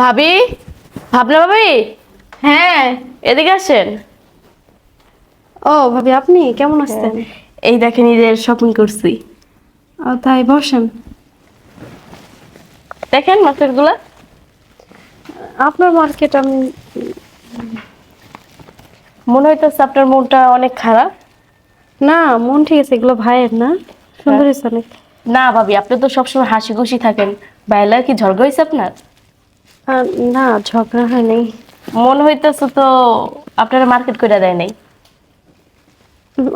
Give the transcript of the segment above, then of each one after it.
ভাবি? ভাবনা ভাবি? হ্যাঁ। এদিকে আসেন। ও ভাবি আপনি কেমন আছেন? এই দেখেন ঈদের শপিং করছি। ও, তাই বসেন। দেখেন মার্কেটগুলো। আপনার মার্কেট আমি মনে হইতেছে আপনার মনটা অনেক খারাপ। না মন ঠিক আছে এগুলো ভাইয়ের না। সুন্দর অনেক না ভাবি আপনি তো সবসময় হাসি খুশি থাকেন বাইলা কি ঝগড়া হয়েছে আপনার? না ঝগড়া হয় নাই। মনে হইতেছে তো আপনারা মার্কেট করে দেয় নাই।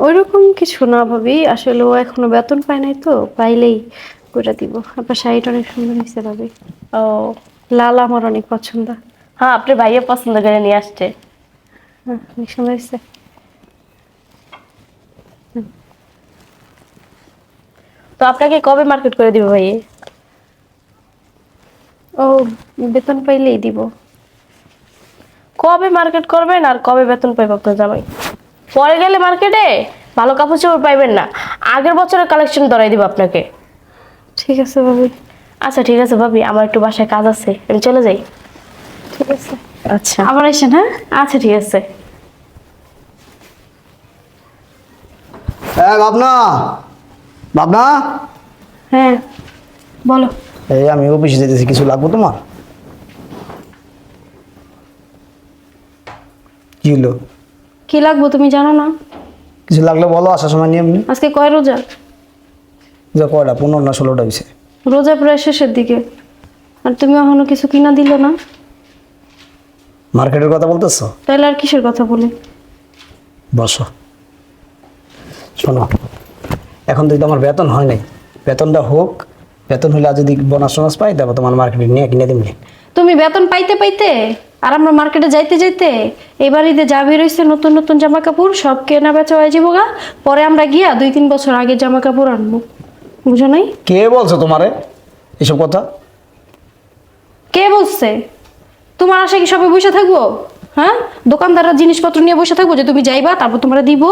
ওইরকম কিছু না ভাবি আসলে ও এখনও বেতন পায় নাই তো পাইলেই করে দিব। আপনার শাড়িটা অনেক সুন্দর হয়েছে ভাবি। ও। লাল আমার অনেক পছন্দ। হ্যাঁ আপনার ভাইয়া পছন্দ করে নিয়ে আসছে। হ্যাঁ অনেক সুন্দর হয়েছে তো আপনাকে কবে মার্কেট করে দিব ভাইয়ে? ও বেতন পাইলেই দিব। কবে মার্কেট করবেন আর কবে বেতন পাইব আপনার জামাই? পরে গেলে মার্কেটে ভালো কাপড় চোপড় পাইবেন না। আগের বছরের কালেকশন ধরাই দিব আপনাকে। ঠিক আছে ভাবি। আচ্ছা ঠিক আছে ভাবি আমার একটু বাসায় কাজ আছে। আমি চলে যাই। ঠিক আছে। আচ্ছা। আবার এসেন হ্যাঁ? আচ্ছা ঠিক আছে। হ্যাঁ ভাবনা? ভাবনা? হ্যাঁ বলো। এই আমি অফিসে যেতেছি কিছু লাগবো তোমার? কি হলো কি লাগবো তুমি জানো না? কিছু লাগলে বলো আসার সময় নিয়ে এমনি আজকে কয় রোজা? যে কয়টা? পনেরো না ষোলোটা বিষয় রোজা প্রায় শেষের দিকে। আর তুমি এখনও কিছু কিনা দিলে না? মার্কেটের কথা বলতেছো? তাহলে আর কিসের কথা বলি? বসো। শোনো এখন তো আমার বেতন হয় নাই। বেতনটা হোক বেতন হলে যদি বোনাস টোনাস পাই তারপর তোমার মার্কেটে নিয়ে কিনে দিবনি তুমি বেতন পাইতে পাইতে আর আমরা মার্কেটে যাইতে যাইতে এবার ঈদে যা বেরোইছে নতুন নতুন জামা কাপড় সব কেনা বেচা হয়ে যাব গা। পরে আমরা গিয়া দুই তিন বছর আগে জামা কাপড় আনব। বুঝো নাই? কে বলছো তোমারে? এসব কথা? কে বলছে? তোমার আশা কি সবাই বসে থাকব? হ্যাঁ? দোকানদাররা জিনিসপত্র নিয়ে বসে থাকব যে তুমি যাইবা তারপর তোমরা দিব।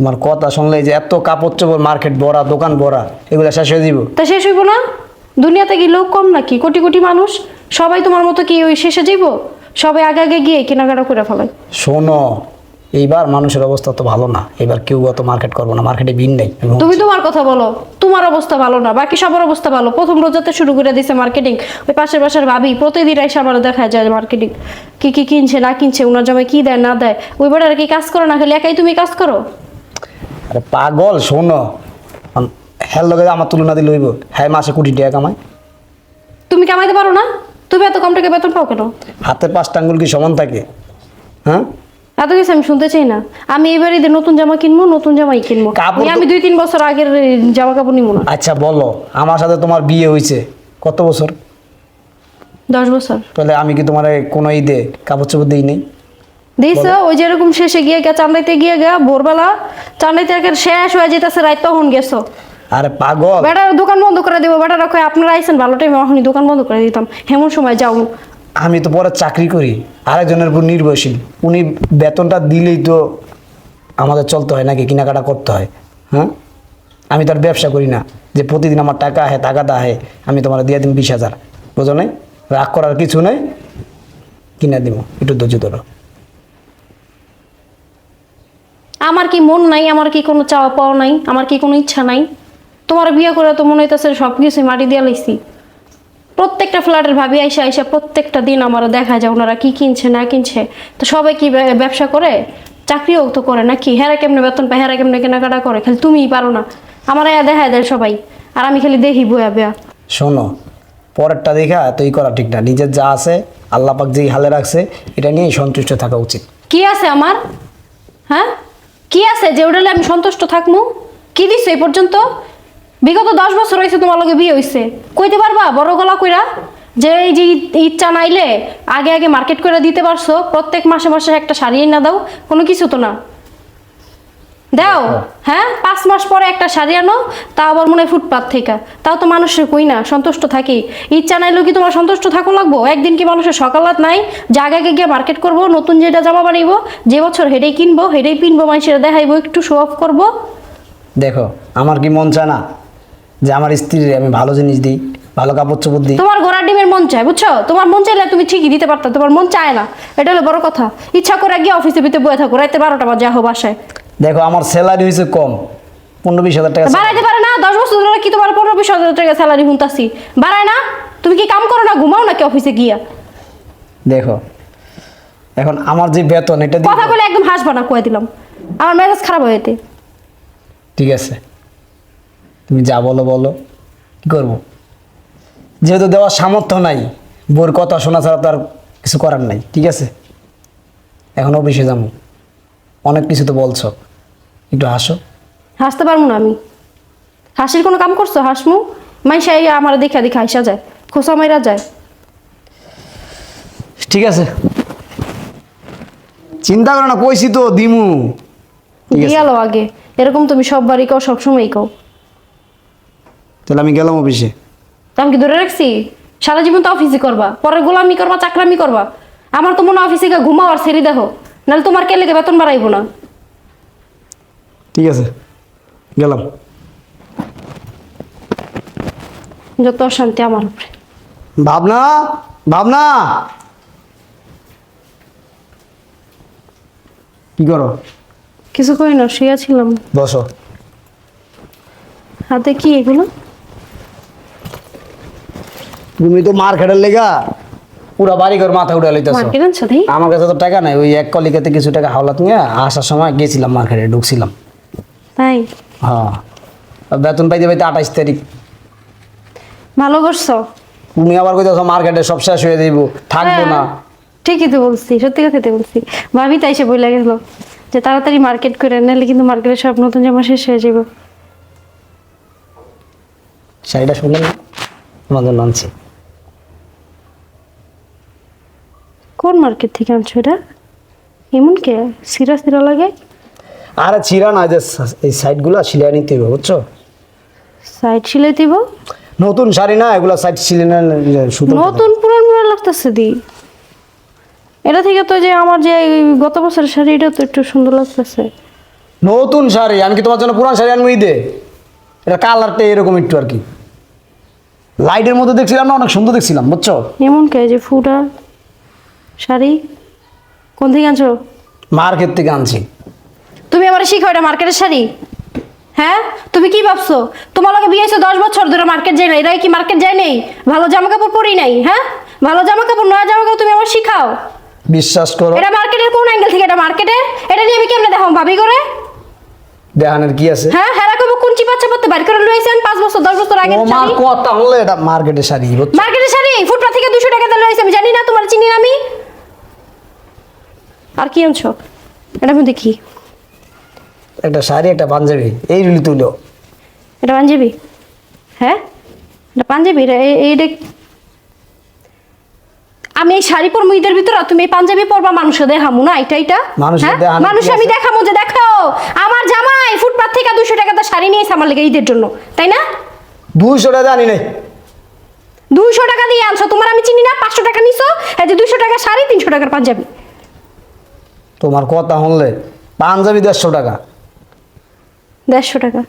তোমার কথা শুনলে যে এত কাপড় চোপড় মার্কেট ভরা দোকান ভরা এগুলো শেষ হয়ে দিব তা শেষ হইব না? দুনিয়াতে কি লোক কম নাকি? কোটি কোটি মানুষ? সবাই তোমার মতো কি ওই শেষে যাইব? সবাই আগে আগে গিয়ে কেনাকাটা করে ফেলায় শোনো এইবার মানুষের অবস্থা তো ভালো না। এবার কেউ অত মার্কেট করব না মার্কেটে ভিড় নেই। তুমি তোমার কথা বলো তোমার অবস্থা ভালো না বাকি সবার অবস্থা ভালো। প্রথম রোজাতে শুরু করে দিছে মার্কেটিং ওই পাশের পাশের ভাবি প্রতিদিন এসে আমার দেখা যায় মার্কেটিং কি কি কিনছে না কিনছে ওনার জমে কি দেয় না দেয় ওই আর কি কাজ করো না খালি একাই তুমি কাজ করো? আরে পাগল শোনো। হ্যার লগে আমার তুলনা দিলে হইব। হ্যাঁ মাসে কোটি টাকা কামাই। তুমি কামাইতে পারো না? তুমি এত কম টাকা বেতন পাও কেন? হাতের পাঁচটা আঙ্গুল কি সমান থাকে? হ্যাঁ? এত কিছু আমি শুনতে চাই না। আমি এবারে ঈদে নতুন জামা কিনবো নতুন জামাই কিনবো। কাপড় আমি দুই তিন বছর আগের জামা কাপড় নিবো না। আচ্ছা বলো। আমার সাথে তোমার বিয়ে হয়েছে কত বছর? দশ বছর। তাহলে আমি কি তোমার কোনো ঈদে কাপড় চোপড় দিই নেই? দিস ওই যেরকম শেষে গিয়ে গা চান্দাইতে গিয়ে গা ভোরবেলা চান্দাইতে শেষ হয়ে যেতেছে রাত তখন গেছো। আরে পাগল। বেটার দোকান বন্ধ করে দেবো। বেটার কয় আপনারা আইসেন ভালো টাইমে এখনই দোকান বন্ধ করে দিতাম। হেমন সময় যাও। আমি তো পরে চাকরি করি। আরেকজনের উপর নির্ভরশীল। উনি বেতনটা দিলেই তো আমাদের চলতে হয় নাকি কেনাকাটা করতে হয়। হ্যাঁ? আমি তার ব্যবসা করি না। যে প্রতিদিন আমার টাকা আহে টাকাটা আহে আমি তোমার দিয়ে দিন বিশ হাজার। বুঝো নাই? রাগ করার কিছু নেই। কিনা দিব একটু ধৈর্য ধরো। আমার কি মন নাই আমার কি কোনো চাওয়া পাওয়া নাই আমার কি কোনো ইচ্ছা নাই? তোমার বিয়ে করে তো মনে হইতেছে সব কিছুই মাটি দিয়ে লাইছি। প্রত্যেকটা ফ্ল্যাটের ভাবি আইসা আইসা প্রত্যেকটা দিন আমার দেখা যায় ওনারা কি কিনছে না কিনছে। তো সবাই কি ব্যবসা করে? চাকরিও তো করে নাকি? হেরা কেমনে বেতন পায় হেরা কেমনে কেনাকাটা করে? খালি তুমিই পারো না। আমার এয়া দেখা দেয় সবাই। আর আমি খালি দেখি বয়া বেয়া। শোনো পরেরটা দেখা তো ই করা ঠিক না। নিজের যা আছে আল্লাহ পাক যেই হালে রাখছে এটা নিয়েই সন্তুষ্ট থাকা উচিত। কি আছে আমার? হ্যাঁ? কি আছে যে ওটালে আমি সন্তুষ্ট থাকমু? কি দিস এই পর্যন্ত? বিগত দশ বছর হয়েছে তোমার লগে বিয়ে হয়েছে কইতে পারবা? বড় গলা কইরা। যে এই যে ইচ্ছা নাইলে আগে আগে মার্কেট করে দিতে পারছ, প্রত্যেক মাসে মাসে একটা শাড়ি না দাও, কোনো কিছু তো না। দাও হ্যাঁ। পাঁচ মাস পরে একটা শাড়ি আনো তা আবার মনে হয় ফুটপাত থেকে। তাও তো মানুষের কই না সন্তুষ্ট থাকি। ইচ্ছা নাইলেও কি তোমার সন্তুষ্ট থাকুন লাগবো? একদিন কি মানুষের সকালাত নাই? জায়গায় গিয়ে মার্কেট করব নতুন যেটা জামা বানাইবো যে বছর হেডেই কিনবো হেডেই পিনবো মানুষের দেখাইবো একটু শো অফ করব। দেখো আমার কি মন চায় না যে আমার স্ত্রীর আমি ভালো জিনিস দিই ভালো কাপড় চোপড় দিই? তোমার ঘোড়ার ডিমের মন চায় বুঝছ? তোমার মন চাইলে তুমি ঠিকই দিতে পারতো তোমার মন চায় না। এটা হলো বড় কথা। ইচ্ছা করে গিয়ে অফিসে ভিতরে বয়ে থাকো রাতে বারোটা বাজে আহো বাসায়। দেখো আমার স্যালারি হয়েছে কম। পনেরো বিশ হাজার টাকা বাড়াইতে পারে না দশ বছর ধরে কি তোমার পনেরো বিশ হাজার টাকা স্যালারি হুনতাছি? বাড়ায় না তুমি কি কাম করো না ঘুমাও নাকি অফিসে গিয়া? দেখো এখন আমার যে বেতন এটা দিয়ে কথা বলে একদম হাসবা না কয়ে দিলাম। আমার মেজাজ খারাপ হয়েতে ঠিক আছে। তুমি যা বলো বলো। কি করব? যেহেতু দেওয়ার সামর্থ্য নাই বোর কথা শোনা ছাড়া তো আর কিছু করার নাই ঠিক আছে? এখন অফিসে যাব। অনেক কিছু তো বলছো। একটু হাসো। হাসতে পারব না আমি। হাসির কোনো কাম করছ? হাসমু? মাইশাই আমার দেখা দেখা হাসা যায়। খোসা মাইরা যায়। ঠিক আছে। চিন্তা করো না কইছি তো দিমু। গেল আগে। এরকম তুমি সব বাড়ি কও সবসময় কও। তাহলে আমি গেলাম অফিসে। তা আমি কি ধরে রাখছি? সারা জীবন তো অফিসে করবা। পরে গোলামি করবা চাকরামি করবা। আমার তো মনে হয় অফিসে গিয়ে ঘুমাও আর ছেড়ে দেখো নাহলে তোমার কে লেগে বেতন বাড়াইবো না। ঠিক আছে গেলাম। যত অশান্তি আমার উপরে। ভাবনা ভাবনা। কি করো? কিছু করি না শুয়েছিলাম বসো। হাতে কি এগুলো? তুমি তো মার খেটার লেগা পুরা বাড়ি ঘর মাথা উঠে লইতেছো। আমার কাছে তো টাকা নাই ওই এক কলিকাতে কিছু টাকা হাওলা তুমি আসার সময় গেছিলাম মার্কেটে ঢুকছিলাম। তাই? হ্যাঁ। বেতন পাইতে পাইতে আঠাইশ তারিখ। ভালো করছ? তুমি আবার কইতেছো মার্কেটে সব শেষ হয়ে যাইব থাকব না। হ্যাঁ, ঠিকই তো বলছি সত্যি কথাই তো বলছি। ভাবি তাই সে বইলা গেল যে তাড়াতাড়ি মার্কেট করে নাহলে কিন্তু মার্কেটে সব নতুন জামা শেষ হয়ে যাবে শাড়িটা শুনলেন জন্য আনছি। কোন মার্কেট থেকে আনছো এটা? এমন কে? সিরা সিরা লাগে? আরে ছিড়া না যে এই সাইডগুলো সিলাই নিতে হবে বুঝছ? সাইড সিলাই দিব? নতুন শাড়ি না এগুলো সাইড সিলাই না সুতো নতুন পুরান পুরান লাগতেছে দি। এটা থেকে তো যে আমার যে গত বছরের শাড়ি এটা তো একটু সুন্দর লাগতেছে। নতুন শাড়ি আমি কি তোমার জন্য পুরান শাড়ি আনব ঈদে? এটা কালারটা এরকম একটু আর কি। লাইটের মধ্যে দেখছিলাম না অনেক সুন্দর দেখছিলাম বুঝছ? এমন কে যে ফুটা শাড়ি? কোন থেকে আনছো? মার্কেট থেকে আনছি। তুমি আমার শিখাও এটা মার্কেটের শাড়ি? হ্যাঁ? তুমি কি ভাবছ? তোমার লগে বিয়ে হয়েছে দশ বছর ধরে মার্কেট যায় না এরাই কি মার্কেট যায় নেই? ভালো জামা কাপড় পরি নাই হ্যাঁ? ভালো জামা কাপড় নয়া জামা কাপড় তুমি আমার শিখাও। বিশ্বাস করো। এটা মার্কেটের কোন অ্যাঙ্গেল থেকে এটা মার্কেটের এটা নিয়ে আমি কেমনে দেখাম ভাবি করে? দেখানের কি আছে? হ্যাঁ হ্যাঁ রাখব কুঞ্চি বাচ্চা পড়তে বাড়ি করে লইছেন পাঁচ বছর দশ বছর আগে মা কথা হলো এটা মার্কেটের শাড়ি বুঝছ? মার্কেটের শাড়ি? ফুটপাথ থেকে দুশো টাকা দিয়ে লইছে আমি জানি না তোমার চিনি না আমি? আর কি আনছো? এটা আমি দেখি একটা শাড়ি একটা পাঞ্জাবি এই রুলি তুলো। এটা পাঞ্জাবি? হ্যাঁ? এটা পাঞ্জাবি? এইটা আমি এই শাড়ি পরবো ঈদের ভিতরে আর তুমি এই পাঞ্জাবি পরবা মানুষে দেখামু না? এটা এটা মানুষে? মানুষ আমি দেখামু যে দেখো আমার জামাই ফুটপাথ থেকে দুশো টাকা তো শাড়ি নিয়েছে আমার লেগে ঈদের জন্য তাই না? দুইশো টাকা জানি নাই। দুইশো টাকা দিয়ে আনছো তোমার আমি চিনি না পাঁচশো টাকা নিছো এই যে দুশো টাকা শাড়ি তিনশো টাকার পাঞ্জাবি। তোমার কথা হলে পাঞ্জাবি দেড়শো টাকা। দেড়শো টাকা।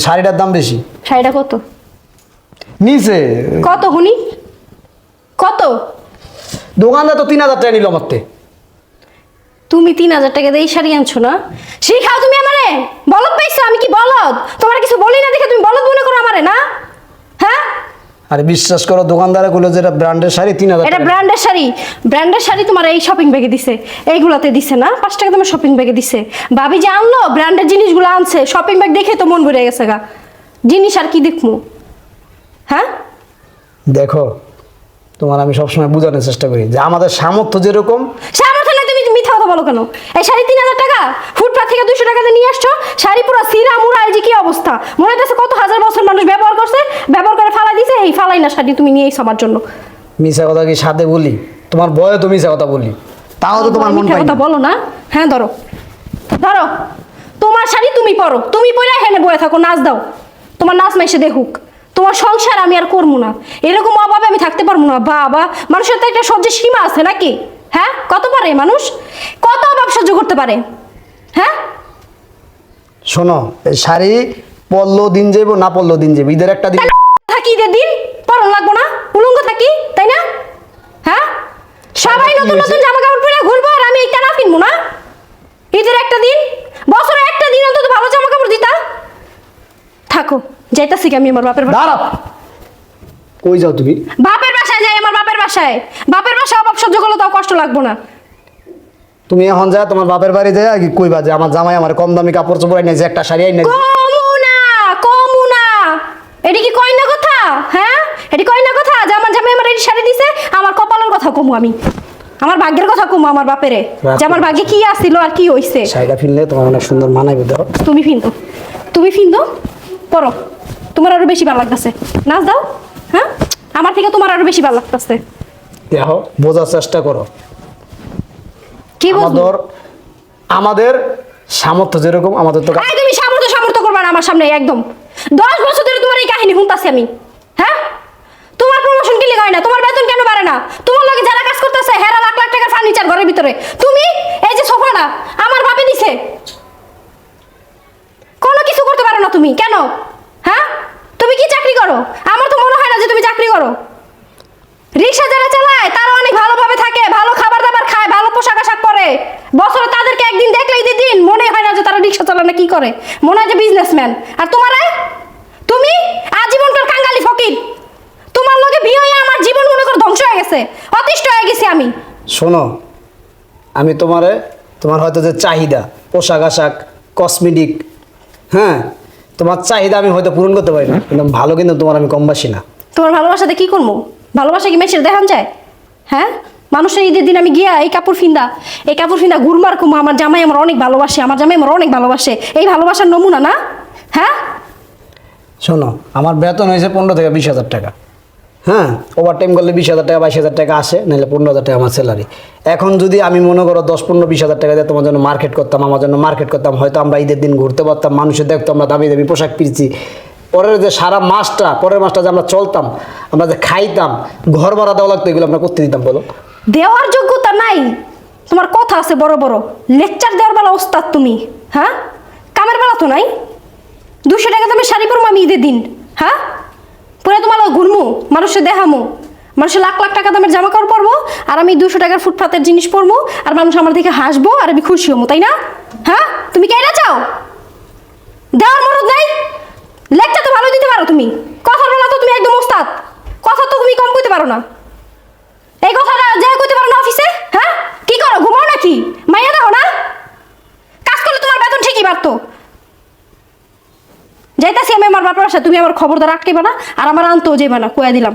শাড়িটার দাম বেশি? শাড়িটা কত? নিচে। কত হুনি? কত? দোকানদার তো তিন হাজার টাকা নিল আমার তুমি তিন হাজার টাকা দিয়ে এই শাড়ি আনছো না? শিখাও তুমি আমারে! বলদ পাইছো আমি কি বলদ? তোমার কিছু বলি না দেখে তুমি বলদ মনে করো আমারে না? হ্যাঁ? আরে বিশ্বাস করো দোকানদারে গুলো যেটা ব্র্যান্ডের শাড়ি তিন হাজার এটা ব্র্যান্ডের শাড়ি। ব্র্যান্ডের শাড়ি তোমার এই শপিং ব্যাগে দিছে। এইগুলাতে দিছে না পাঁচ টাকা তোমার শপিং ব্যাগে দিছে। ভাবি যে আনলো ব্র্যান্ডের জিনিসগুলো আনছে। শপিং ব্যাগ দেখে তো মন ভরে গেছে গা। জিনিস আর কি দেখব? হ্যাঁ? দেখো তোমার আমি সবসময় বোঝানোর চেষ্টা করি যে আমাদের সামর্থ্য যেরকম সামর্থ্য নাই তুমি মিথ্যা কথা বলো কেন? এই শাড়ি তিন হাজার টাকা? ফুটপাথ থেকে দুশো টাকা দিয়ে নিয়ে আসছো? শাড়ি পুরো সিরা মুড়া এই যে কি অবস্থা? মনে হচ্ছে কত হাজার বছর মানুষ ব্যবহার করছে ব্যবহার করে ফালাই দিছে এই ফালাই না শাড়ি তুমি নিয়ে এসো আমার জন্য। মিশা কথা কি সাথে বলি? তোমার বয়ে তো মিশা কথা বলি। তাও তো তোমার মন পাই কথা বলো না। হ্যাঁ ধরো। ধরো। তোমার শাড়ি তুমি পরো। তুমি পরে এখানে বয়ে থাকো নাচ দাও। তোমার নাচ মাইসে দেখুক। তোমার সংসার আমি আর করব না। এরকম অভাবে আমি থাকতে পারব না। বাবা মানুষের তো একটা সহ্যের সীমা আছে নাকি? হ্যাঁ? কত পারে মানুষ? কত অভাব সহ্য করতে পারে? হ্যাঁ? শোনো এই শাড়ি পড়ল দিন যাইবো না পড়ল দিন যাব ঈদের একটা দিন থাকি ঈদের দিন? পর করুন লাগবো না? উলঙ্গ থাকি তাই না? হ্যাঁ? সবাই নতুন নতুন জামা কাপড় পরে ঘুরবো আর আমি এইটা না কিনবো না? ঈদের একটা দিন? বছরে একটা দিন অন্তত ভালো জামা কাপড় দিতা? থাকো যাইতাছি কি আমি আমার বাপের বাসায় দাঁড়াও। কই যাও তুমি? বাপের বাসায়? বাপের বাসায় অভাব সহ্য করলে তাও কষ্ট লাগবো না। তুমি এখন যা তোমার বাপের বাড়ি যায় কি কইবা যে আমার জামাই আমার কম দামি কাপড় চোপড় আইনে যে একটা শাড়ি আইনে। কমু না কমু না এটি কি কই না কথা? হ্যাঁ? এটি কই না কথা? যে আমার জামাই আমার এই শাড়ি দিছে আমার কপালের কথা কমু আমি। আমার ভাগ্যের কথা কমু আমার বাপেরে। যে আমার ভাগ্যে কি আসছিল আর কি হইছে। শাড়িটা ফিরলে তোমার অনেক সুন্দর মানাইবে দাও তুমি ফিন্দো তুমি ফিন্দো পড়ো। তোমার আরও বেশি ভালো লাগতেছে। নাচ দাও। হ্যাঁ? আমার থেকে তোমার আরও বেশি ভালো লাগতেছে। দেখো বোঝার চেষ্টা করো। কি আমাদের আমাদের সামর্থ্য যেরকম আমাদের তো তুমি সামর্থ্য সামর্থ্য করবা না আমার সামনে একদম। দশ বছর ধরে তোমার এই কাহিনী শুনতাছি আমি হ্যাঁ? তোমার প্রমোশন কি হয় না? তোমার বেতন কেন বাড়ে না? তোমার লগে যারা কাজ করতেছে হেরা লাখ লাখ টাকার ফার্নিচার ঘরের ভিতরে। তুমি এই যে সোফাটা আমার বাপে দিছে। কোনো কিছু করতে পারো না তুমি কেন? হ্যাঁ? তুমি কি চাকরি করো? আমার তো মনে হয় না যে তুমি চাকরি করো। রিক্সা যারা চালায় তারা অনেক ভালোভাবে থাকে ভালো খাবার দাবার খায় ভালো পোশাক আশাক পরে। বছরে তাদেরকে একদিন দেখলেই দিন মনে হয় না যে তারা রিক্সা চালানো কি করে। মনে হয় যে বিজনেসম্যান আর তোমার তুমি? আজীবনকার কাঙ্গালি ফকির। তোমার লগে বিয়ে হয়ে আমার জীবন মনে করে ধ্বংস হয়ে গেছে। অতিষ্ঠ হয়ে গেছি আমি। শোনো আমি তোমারে তোমার হয়তো যে চাহিদা পোশাক আশাক কসমেটিক হ্যাঁ? তোমার চাহিদা আমি হয়তো পূরণ করতে পারি না কিন্তু ভালো কিন্তু তোমার আমি কম বাসি না। তোমার ভালোবাসাতে কি করব? ভালোবাসা কি মেসের দেখান যায়? হ্যাঁ? মানুষের ঈদের দিন আমি গিয়া এই কাপড় ফিন্দা, এই কাপড় ফিন্দা গুরমার কুমা আমার জামাই আমার অনেক ভালোবাসে, আমার জামাই আমার অনেক ভালোবাসে। এই ভালোবাসার নমুনা না? হ্যাঁ? শোনো, আমার বেতন হয়েছে পনেরো থেকে বিশ হাজার টাকা। হ্যাঁ? ওভার টাইম করলে বিশ হাজার টাকা, বাইশ হাজার টাকা আসে, নাহলে পনেরো হাজার টাকা আমার স্যালারি এখন যদি আমি মনে করো দশ, পনেরো, বিশ হাজার টাকা দিয়ে তোমার জন্য মার্কেট করতাম, আমার জন্য মার্কেট করতাম, হয়তো আমরা ঈদের দিন ঘুরতে পারতাম, মানুষের দেখতো আমরা দামি দামি পোশাক পিরছি। পরের যে সারা মাসটা, পরের মাসটা যে আমরা চলতাম, আমরা যে খাইতাম, ঘর ভাড়া দেওয়া লাগতো, এগুলো আমরা করতে দিতাম, বলো। দেওয়ার যোগ্যতা নাই। তোমার কথা আছে, বড় বড়। লেকচার দেওয়ার বেলা ওস্তাদ তুমি হ্যাঁ? কামের বেলা তো নাই। দুশো টাকা দামের শাড়ি পরবো আমি ঈদের দিন হ্যাঁ? পরে তোমার ঘুরমু, মানুষের দেখামু। মানুষের লাখ লাখ টাকা দামের জামা কাপড় পরবো, আর আমি দুশো টাকার ফুটপাতের জিনিস পরবো আর মানুষ আমার দিকে হাসবো, আর আমি খুশি হব তাই না? হ্যাঁ? তুমি কেনা চাও? দেওয়ার মরদ নাই? লেকচার তো ভালো দিতে পারো তুমি। কথার বেলা তো তুমি একদম ওস্তাদ। কথা তো তুমি কম করতে পারো না। এই কথাটা যা করতে পারো না অফিসে হ্যাঁ? কি করো, ঘুমাও নাকি? মাইয়া দাও না? কাজ করলে তোমার বেতন ঠিকই বাড়তো। যাইতাছি আমি আমার বাবার বাসায়, তুমি আমার খবরদার আটকেবে না, আর আমার আনতেও যাবে না কয়ে দিলাম।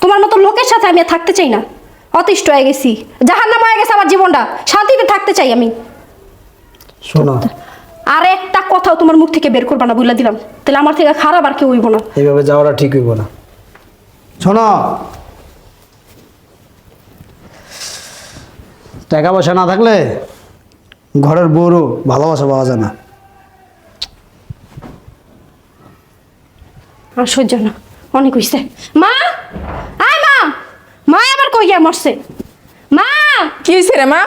তোমার মতো লোকের সাথে আমি আর থাকতে চাই না। অতিষ্ঠ হয়ে গেছি। জাহার নাম হয়ে গেছে আমার জীবনটা। শান্তিতে থাকতে চাই আমি। শোনো আর একটা কথাও তোমার মুখ থেকে বের করবা না বুঝলা দিলাম। তাহলে আমার থেকে খারাপ আর কেউ হইব না। এইভাবে যাওয়াটা ঠিক হইব না। শোনো। টাকা পয়সা না থাকলে ঘরের বউরও ভালোবাসা পাওয়া যায় না। আর সহ্য না। অনেক হইছে। মা! আয় মা! মা আবার কই গিয়া মরছে? মা! কি হয়েছে রে মা?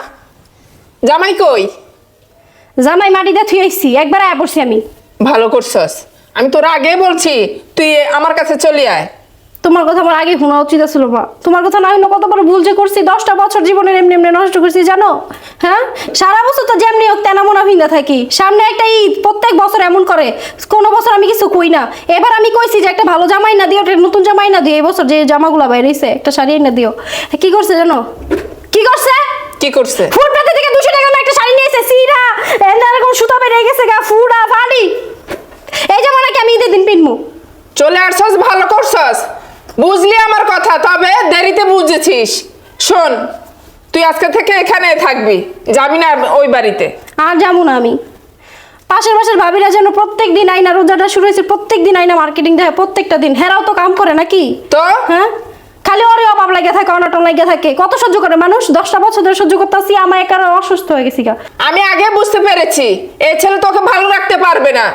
জামাই কই? জামাই মাটিতে থুই আইছি একবার আয়া পড়ছি আমি। ভালো করছস। আমি তোর আগে বলছি তুই আমার কাছে চলে আয়। তোমার কথা আমার আগে শোনা উচিত ছিল বা তোমার কথা না হইল কত বড় ভুল যে করছি দশটা বছর জীবনের এমনি এমনি নষ্ট করছি জানো? হ্যাঁ? সারা বছর তো যেমনি হোক তেনা মনে ভিন্দা থাকি। সামনে একটা ঈদ প্রত্যেক বছর এমন করে। কোনো বছর আমি কিছু কই না। এবার আমি কইছি যে একটা ভালো জামাই না দিও একটা নতুন জামাই না দিও এই বছর যে জামাগুলা বাইরেছে একটা শাড়ি না দিও। কি করছে জানো? কি করছে? কি করছে? ফুটপাতে নিয়েছে সিরা এরকম সুতা বেরিয়ে গেছে গা ফুড়া ফাড়ি এই জামা নাকি আমি ঈদের দিন পিনবো চলে আসছস ভালো করছস। বুঝলি আমার কথা তবে দেরিতে বুঝেছিস। শোন তুই আজকে থেকে এখানে থাকবি যাবি না ওই বাড়িতে। আর যাব না আমি। পাশের পাশের ভাবিরা যেন প্রত্যেক দিন আইনা রোজাটা শুরু হয়েছে প্রত্যেক দিন আইনা মার্কেটিং দেয় প্রত্যেকটা দিন। হেরাও তো কাম করে নাকি? তো? হ্যাঁ? খালি ওরে অভাব লাগিয়ে থাকে অনটন লাগিয়ে থাকে। কত সহ্য করে মানুষ? দশটা বছর ধরে সহ্য করতেছি আমার একার অসুস্থ হয়ে গেছি গা। আমি আগে বুঝতে পেরেছি এই ছেলে তোকে ভালো রাখতে পারবে না।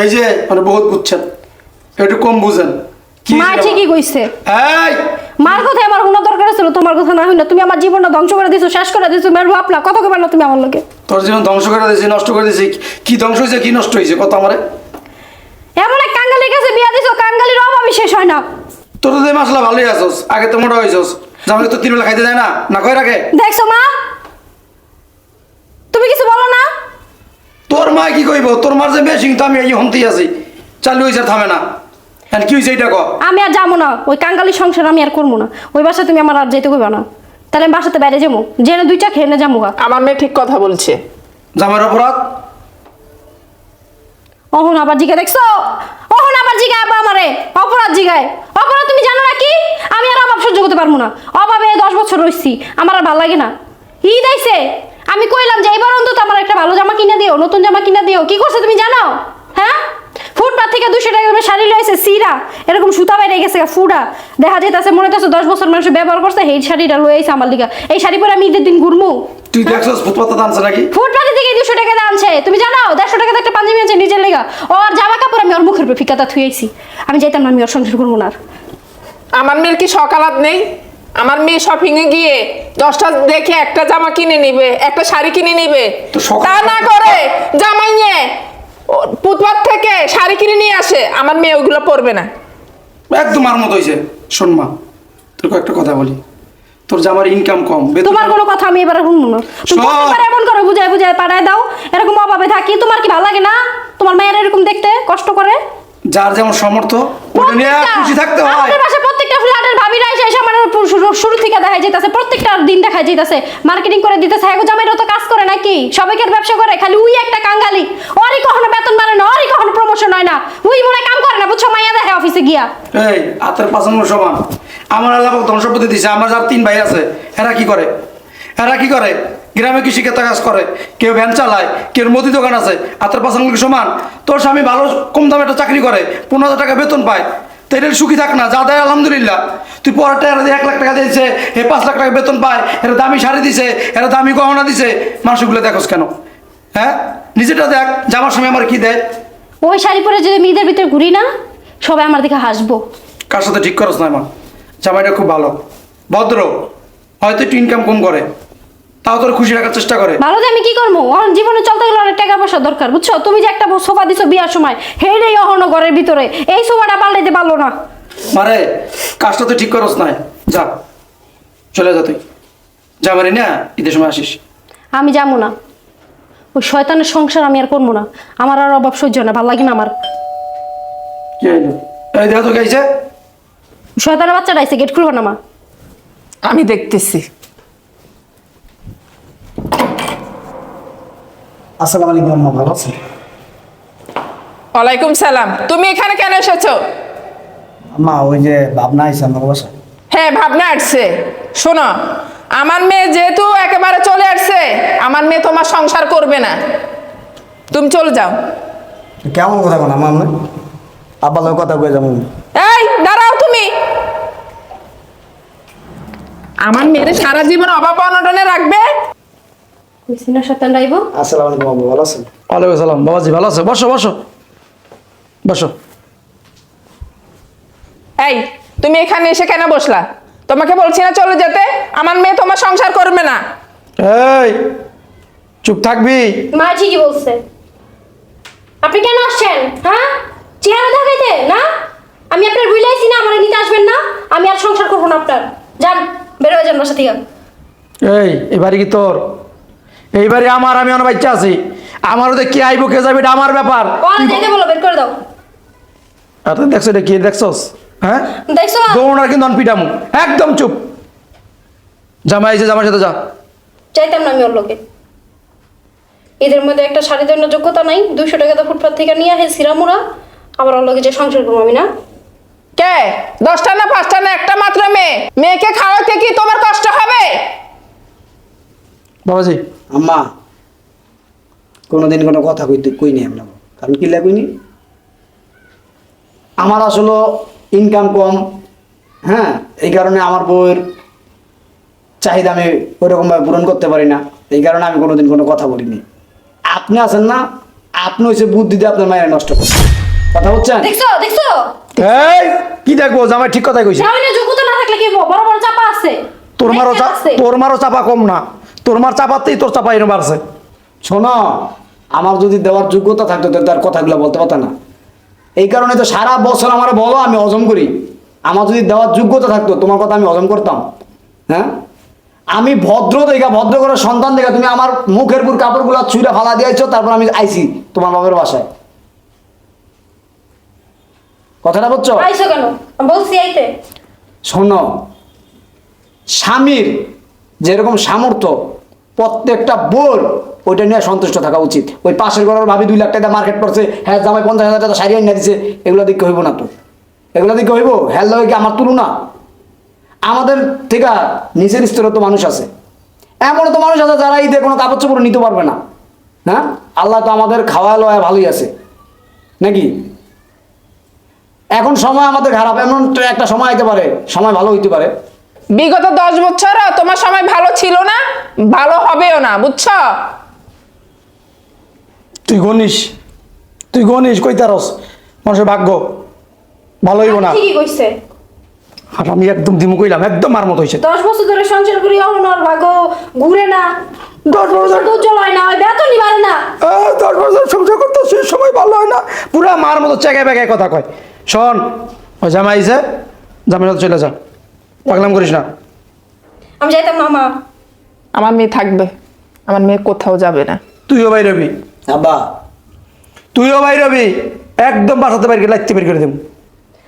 এই যে মানে বহুত বুঝছেন। একটু কম বুঝেন। কি মা ঠিকই কইছে। এই! মার কথা আমার শোনা দরকার ছিল তোমার কথা না হইনা তুমি আমার জীবনটা ধ্বংস করে দিছো শেষ করে দিছো মেয়ের ভাব না কত কবে না তুমি আমার লোকে তোর জীবন ধ্বংস করে দিয়েছি নষ্ট করে দিয়েছি কি ধ্বংস হয়েছে কি নষ্ট হয়েছে কত আমারে? এমন এক কাঙ্গালির কাছে বিয়া দিছো কাঙ্গালির অভাবই শেষ হয় না। তোর তো মাসলা ভালোই আছোস আগে তো মোটা হয়েছোস। জামাই তো তিন বেলা খাইতে দেয় না না কয় রাখে? দেখছ মা? তুমি কিছু বলো না? তোর মা কি কইব? তোর মার যে মেশিন তো আমি এই হন্তেই আছি। চালু হয়েছে থামে না। এখন কি হয়েছে এইটা ক? আমি আর যাব না। ওই কাঙ্গালি সংসার আমি আর করব না। ওই বাসা তুমি আমার আর যেতে কইবা না। তাহলে আমি বাসাতে বাইরে যাব। জেনে দুইটা খেয়ে না যাব আমার মেয়ে ঠিক কথা বলছে। জামার অপরাধ? অহন আবার জিগা দেখছ? অহন আবার জিগায় আব্বা আমারে? অপরাধ জিগায়। অপরাধ তুমি জানো না কি? আমি আর অভাব সহ্য করতে পারব না। অভাবে দশ বছর রইছি, আমার আর ভালো লাগে না। ঈদ আইছে। আমি কইলাম যে এবার অন্তত আমার একটা ভালো জামা কিনে দিও, নতুন জামা কিনে দিও। কি করছে তুমি জানো? হ্যাঁ? ফুটপাত থেকে দুশো টাকা করে শাড়ি লয়েছে সিরা। এরকম সুতা বাইরে গেছে ফুডা দেখা যাইতেছে, মনে হচ্ছে দশ বছর মানুষ ব্যবহার করছে, এই শাড়িটা লয়ে আইছে আমার লিগা। এই শাড়ি পরে আমি ঈদের দিন ঘুরমু। তুই দেখছস ফুটপাতে দানছে নাকি? ফুটপাতে থেকে দুশো টাকা দাম আনছে তুমি জানো দেড়শো টাকা একটা পাঞ্জাবি আছে নিজের লেগা। ওর জামা কাপড় আমি ওর মুখের উপর ফিকাতা থুয়েছি আমি যাইতাম না আমি ওর সংসার করব না আমার মেয়ের কি সকালাত নেই? আমার মেয়ে শপিং এ গিয়ে দশটা দেখে একটা জামা কিনে নিবে একটা শাড়ি কিনে নিবে। তো না করে জামাই নিয়ে পুতপাত থেকে শাড়ি কিনে নিয়ে আসে আমার মেয়ে ওগুলো পরবে না। একদম আর মতো হয়েছে শোন মা তোর একটা কথা বলি। তোর জামার ইনকাম কম তোমার কোনো কথা আমি এবার শুনব না। তুমি এমন করে বুঝায় বুঝায় পাঠায় দাও এরকম অভাবে থাকি তোমার কি ভালো লাগে না? তোমার মায়ের এরকম দেখতে কষ্ট করে? যার যেমন সমর্থ ওটা নিয়ে খুশি থাকতে হয়। আমাদের বাসায় প্রত্যেকটা ফ্ল্যাটের ভাবিরা এসে এসে আমার শুরু- থেকে দেখা যাইতাছে প্রত্যেকটা দিন দেখা যাইতাছে মার্কেটিং করে দিতেছে হ্যাঁ জামাইরাও তো কাজ করে নাকি? সবাইকার ব্যবসা করে খালি উই একটা কাঙ্গালি। ওরই কখনো বেতন বাড়ে না ওরই কখনো প্রমোশন হয় না। উই মনে কাম করে না বুঝছ? মাইয়া দেখে অফিসে গিয়া। এই হাতের পাঁচান্ন সমান। আমার আল্লাহ ধ্বংস সম্পত্তি দিছে আমার যার তিন ভাই আছে এরা কি করে? এরা কি করে? গ্রামে কৃষিক্ষেত্র কাজ করে কেউ ভ্যান চালায় কেউ মুদি দোকান আছে পাঁচান্ন কি সমান। তোর স্বামী ভালো কম দামে একটা চাকরি করে পনেরো হাজার টাকা বেতন পায়। তো এটা সুখী থাক না যা দেয় আলহামদুলিল্লাহ। তুই পরেরটা এরা দিয়ে এক লাখ টাকা দিয়েছে এ পাঁচ লাখ টাকা বেতন পায় এরা দামি শাড়ি দিছে এরা দামি গহনা দিছে। মানুষগুলো দেখোস কেন? হ্যাঁ? নিজেটা দেখ যাওয়ার সময় আমার কি দেয়? ওই শাড়ি পরে যদি মেয়েদের ভিতরে ঘুরি না সবাই আমার দিকে হাসবো। কার সাথে ঠিক করস না মা জামাইটা খুব ভালো। ভদ্র হয়তো একটু ইনকাম কম করে। তাও তোর খুশি রাখার চেষ্টা করে। ভালো আমি কি করব? আমার জীবনে চলতে গেলে অনেক টাকা পয়সা দরকার বুঝছ? তুমি যে একটা সোফা দিছো বিয়ার সময় হেডেই অহনো ঘরের ভিতরে। এই সোফাটা পাল্টাইতে পারল না। মারে কাজটা তো ঠিক করস নাই। যা চলে যা তুই। যা মারি না ঈদের সময় আসিস। আমি যাব না। ওই শয়তানের সংসার আমি আর করব না। আমার আর অভাব সহ্য হয় না ভালো লাগে না আমার। এই দেখ তো গেছে শয়তানের বাচ্চাটা আইসে গেট খুলবো না মা। আমি দেখতেছি। আসসালামু আলাইকুম আম্মা ভালো আছেন? ওয়ালাইকুম সালাম। তুমি এখানে কেন এসেছ? আম্মা ওই যে ভাবনা আইসা আমার বাসায় হ্যাঁ ভাবনা আসছে। শোনো আমার মেয়ে যেহেতু একেবারে চলে আসছে আমার মেয়ে তোমার সংসার করবে না। তুমি চলে যাও। কেমন কথা কোন আমরা আব্বা লোক কথা কয়ে যাব। এই দাঁড়াও তুমি আমার মেয়ের সারা জীবন অভাব অনটনে রাখবে। রাইব আসসালামু আলাইকুম ভালো আছেন? ওয়ালাইকুম সালাম বাবাজি ভালো আছে? বসো বসো। বসো। এই তুমি এখানে এসে কেন বসলা? তোমাকে বলছি না চলে যেতে? আমার মেয়ে তোমার সংসার করবে না। এই চুপ থাকবি? মা ঠিকই বলছে? আপনি কেন আসছেন? হ্যাঁ? চেহারা দেখাইতে না? আমি আপনার বুঝলাইছি না আমার নিতে আসবেন না? আমি আর সংসার করব না আপনার। যান। বের হয়ে যান বাসা থেকে। এই এবারে কি তোর? এইবারে আমার আমি অনেক বাচ্চা আছি। আমারও তো কে আইব কে যাবে এটা আমার ব্যাপার। ওরা যেতে বলো বের করে দাও। আর তুই দেখছ এটা কি দেখছস? হ্যাঁ? দেখছ? দৌড়ার কিন্তু অনপিটামু একদম চুপ। জামাই এসে জামার সাথে যা। চাইতাম না আমি ওর লোকে। এদের মধ্যে একটা শাড়ি দেওয়ার যোগ্যতা নাই। দুশো টাকা তো ফুটপাথ থেকে নিয়ে আসে সিরামুরা আবার ওর লোকে যে সংসার করব আমি না? কে? দশটা না পাঁচটা না একটা মাত্র মেয়ে? মেয়েকে খাওয়াতে কি তোমার কষ্ট হবে? বাবাজি। আম্মা কোনোদিন কোনো কথা কইতে কইনি আমরা। কারণ কি কইনি আমার আসলে ইনকাম কম হ্যাঁ? এই কারণে আমার বউয়ের চাহিদা আমি ওইরকমভাবে পূরণ করতে পারি না। এই কারণে আমি কোনোদিন কোনো কথা বলিনি। আপনি আছেন না? আপনি হচ্ছে বুদ্ধি দিয়ে আপনার মায়ের নষ্ট করছেন। কথা বলছেন? দেখছ দেখছ? এই কি দেখব? জামাই ঠিক কথাই কইছে। জামাইনের যোগ্যতা না থাকলে কি হব? বড় বড় চাপা আছে। তোর মারও তোর মারও চাপা কম না। তোর মার চাপাতেই তোর চাপা এরম বাড়ছে। শোনো আমার যদি দেওয়ার যোগ্যতা থাকতো তো তার কথাগুলো বলতে পারতো না। এই কারণে তো সারা বছর আমার বলো আমি হজম করি। আমার যদি দেওয়ার যোগ্যতা থাকতো তোমার কথা আমি হজম করতাম। হ্যাঁ? আমি ভদ্র দেখা ভদ্র করে সন্তান দেখা তুমি আমার মুখের পুর কাপড়গুলো ছুঁড়ে ফালা দিয়েছ তারপর আমি আইছি তোমার বাবার বাসায়। কথাটা বলছো? কেন? বলছি আইতে। শোনো স্বামীর যেরকম সামর্থ্য প্রত্যেকটা বোর ওইটা নিয়ে সন্তুষ্ট থাকা উচিত। ওই পাশের ঘরের ভাবি দুই লাখ টাকা মার্কেট করছে হ্যাঁ জামাই পঞ্চাশ হাজার টাকা সারিয়ে এনে দিছে এগুলো দিকে হইব না তো। এগুলো দিকে হইব? হ্যাঁ কি আমার তুলনা? আমাদের থেকে নিচের স্তরে তো মানুষ আছে। এমন তো মানুষ আছে যারা ঈদে কোনো কাপড় চোপড় নিতে পারবে না। হ্যাঁ? আল্লাহ তো আমাদের খাওয়া লওয়া ভালোই আছে। নাকি? এখন সময় আমাদের খারাপ এমন একটা সময় হইতে পারে সময় ভালো হইতে পারে। বিগত দশ বছর তোমার সময় ভালো ছিল না? ভালো হবেও না বুঝছ? তুই গনিস তুই গনিস কই তারস? মানুষের ভাগ্য ভালো হইব না। ঠিকই কইছে। আর আমি একদম দিমু কইলাম একদম মার মতো হয়েছে দশ বছর ধরে সংসার করি অহন আর ভাগ্য ঘুরে না। দশ বছর তো উজ্জ্বল হয় না ওই বেতনই বাড়ে না। দশ বছর সংসার করতে সেই সময় ভালো হয় না। পুরা মার মতো চেগায় বেগায় কথা কয়। শোন ওই জামাই আইছে জামাই চলে যা। পাগলাম করিস না। আমি যাইতাম না মা। আমার মেয়ে থাকবে। আমার মেয়ে কোথাও যাবে না। তুইও বাইর হবি। আব্বা। তুইও বাইর হবি। একদম বাসাতে বাইর করে লাগতে বের করে দেবো।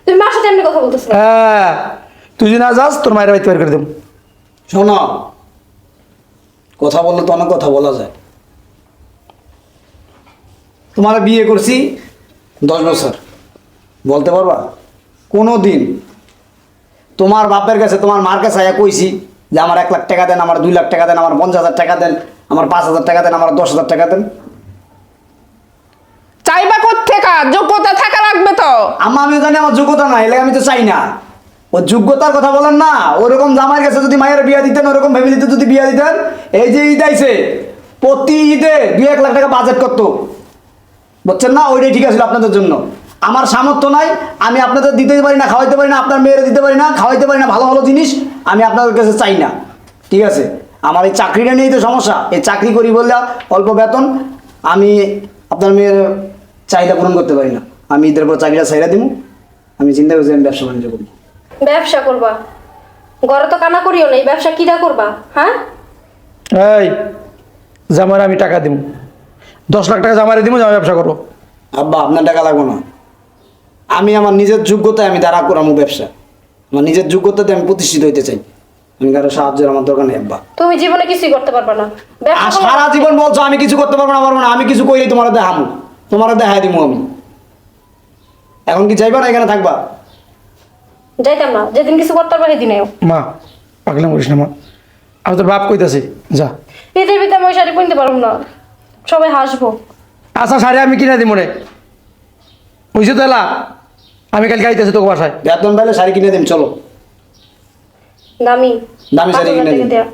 তুমি মার সাথে এমনি কথা বলতেছো হ্যাঁ। তুই যদি না যাস তোর মায়ের বাড়িতে বের করে দেবো। শোনো। কথা বললে তো অনেক কথা বলা যায়। তোমার বিয়ে করছি দশ বছর। বলতে পারবা? কোনো দিন তোমার বাপের কাছে তোমার মার কাছে আয়া কইছি যে আমার এক লাখ টাকা দেন আমার দুই লাখ টাকা দেন আমার পঞ্চাশ হাজার টাকা দেন আমার পাঁচ হাজার টাকা দেন আমার দশ হাজার টাকা দেন। চাইবা কোথেকা যোগ্যতা থাকা লাগবে তো। আমা আমি জানি আমার যোগ্যতা নাই এলাকা আমি তো চাই না। ও যোগ্যতার কথা বলেন না ওরকম জামাইয়ের কাছে যদি মায়ের বিয়া দিতেন ওরকম ফ্যামিলিতে যদি বিয়া দিতেন এই যে ঈদ আইছে প্রতি ঈদে দুই এক লাখ টাকা বাজেট করতো। বুঝছেন না? ওইটাই ঠিক আছিল আপনাদের জন্য। আমার সামর্থ্য নাই আমি আপনাদের দিতে পারি না খাওয়াইতে পারি না আপনার মেয়েরে দিতে পারি না খাওয়াইতে পারি না ভালো ভালো জিনিস আমি আপনাদের কাছে চাই না। ঠিক আছে? আমার এই চাকরিটা নিয়েই তো সমস্যা। এই চাকরি করি বললে অল্প বেতন আমি আপনার মেয়ের চাহিদা পূরণ করতে পারি না। আমি ঈদের পর চাকরিটা ছাইরা দিব আমি চিন্তা করছি আমি ব্যবসা বাণিজ্য করব। ব্যবসা করবা? ঘরে তো কানা করিও না এই ব্যবসা কিরা করবা? হ্যাঁ? এই জামার আমি টাকা দিব দশ লাখ টাকা জামারে দিব জামা ব্যবসা করব। আব্বা আপনার টাকা লাগবো না। আমি আমার নিজের যোগ্যতায় আমি দাঁড়া করামো ব্যবসা। আমার নিজের যোগ্যতাতে আমি প্রতিষ্ঠিত হইতে চাই। আমি কারও সাহায্যের আমার দরকার নেই আব্বা। তুমি জীবনে কিছুই করতে পারবা না। সারা জীবন বলছো আমি কিছু করতে পারব না পারব না। আমি কিছু কইলেই তোমার দেখামো। তোমার দেখাই দিব আমি। এখন কি চাইবা না এখানে থাকবা? যাইতাম না। যেদিন কিছু করতে পারবা সেদিন মা পাগলাম করিস না মা। আমি তোর বাপ কইতাছি যা। ঈদের ভিতরে আমি ওই শাড়ি পরতে পারব না। সবাই হাসবো। আচ্ছা শাড়ি আমি কিনে দিই মনে বুঝছ তো এলা? আমি কালকে আইতেছি তোকে বাসায়। বেতন পাইলে শাড়ি কিনে দিন চলো। দামি। দামি শাড়ি কিনে দিন দেয়া।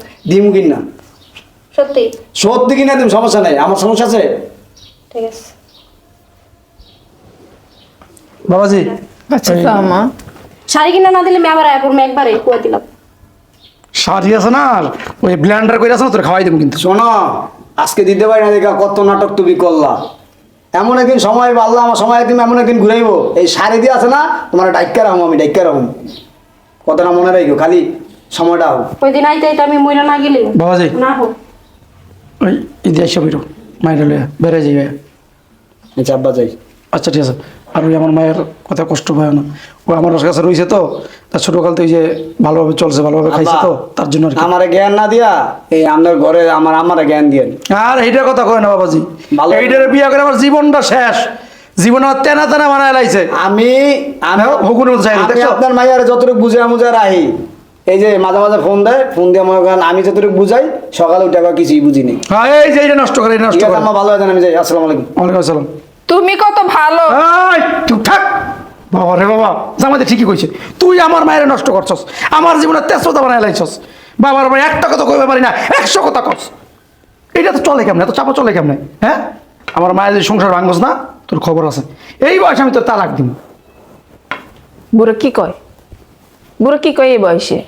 কিন। না সত্যি? সত্যি কিনে দিন সমস্যা নেই। আমার সমস্যা আছে? ঠিক আছে। বাবাজি। আচ্ছা এই মা শাড়ি কিনা না দিলে আমি আবার আয় পড়ব একবারে কুয়া দিলাম। শাড়ি আছে না ওই ব্ল্যান্ডার করে আছে না তোর খাওয়াই দেবো কিন্তু। শোনো আজকে দিতে পারি না দেখা কত নাটক তুমি করলা। এমন একদিন সময় পারলাম আমার সময় একদিন এমন একদিন ঘুরাইবো। এই সারি দিয়ে আছে না তোমার ডাইকা রাখব আমি ডাইকা রাখব। কথাটা মনে রাখো খালি সময়টা হোক। ওই দিন আইতে আইতে আমি মইরা না গেলে যাই না হোক। ওই ইদিয়া সবিরো বেরো লয়া বেড়ে যাই আচ্ছা আব্বা যাই। আচ্ছা ঠিক আছে। আর ওই আমার মায়ের কথা কষ্ট পায় না। ও আমার কাছে রয়েছে তো তার ছোটকাল থেকে যে ভালোভাবে চলছে ভালোভাবে খাইছে তো তার জন্য আমারে জ্ঞান না দিয়া এই আপনার ঘরে আমার আমারে জ্ঞান দিয়ে আর এইটার কথা কয় না বাবাজি এইটার বিয়ে করে আমার জীবনটা শেষ। জীবন তেনা তেনা বানায় লাইছে। আমি আমি হ্যাঁ? আপনার মাইয়ারে যতটুকু বুঝে মুঝে রাহি এই যে মাঝে মাঝে ফোন দেয় ফোন দিয়ে মনে করেন আমি যতটুকু বুঝাই সকালে উঠে কিছুই বুঝিনি। হ্যাঁ এই যে নষ্ট করে নষ্ট করে। ভালো আমি যাই আসসালামু আলাইকুম। ওয়ালাইকুম আসসালাম। তুমি কত ভালো। এই, চুপ থাক। বাবা রে বাবা জামাইতে ঠিকই কইছে। তুই আমার মায়ের নষ্ট করছস আমার জীবনে তেজপাতা বানাই লাইছস। বাবার বাড়ি একটা কথা কইতে পারি না একশো কথা করছ এটা তো চলে কেমনে এত চাপা চলে কেমনে? হ্যাঁ? আমার মায়ের যে সংসার ভাঙবস না তোর খবর আছে। এই বয়সে আমি তোর তালাক দিব। বুড়ো কি কয়? বুড়ো কি কয় এই বয়সে?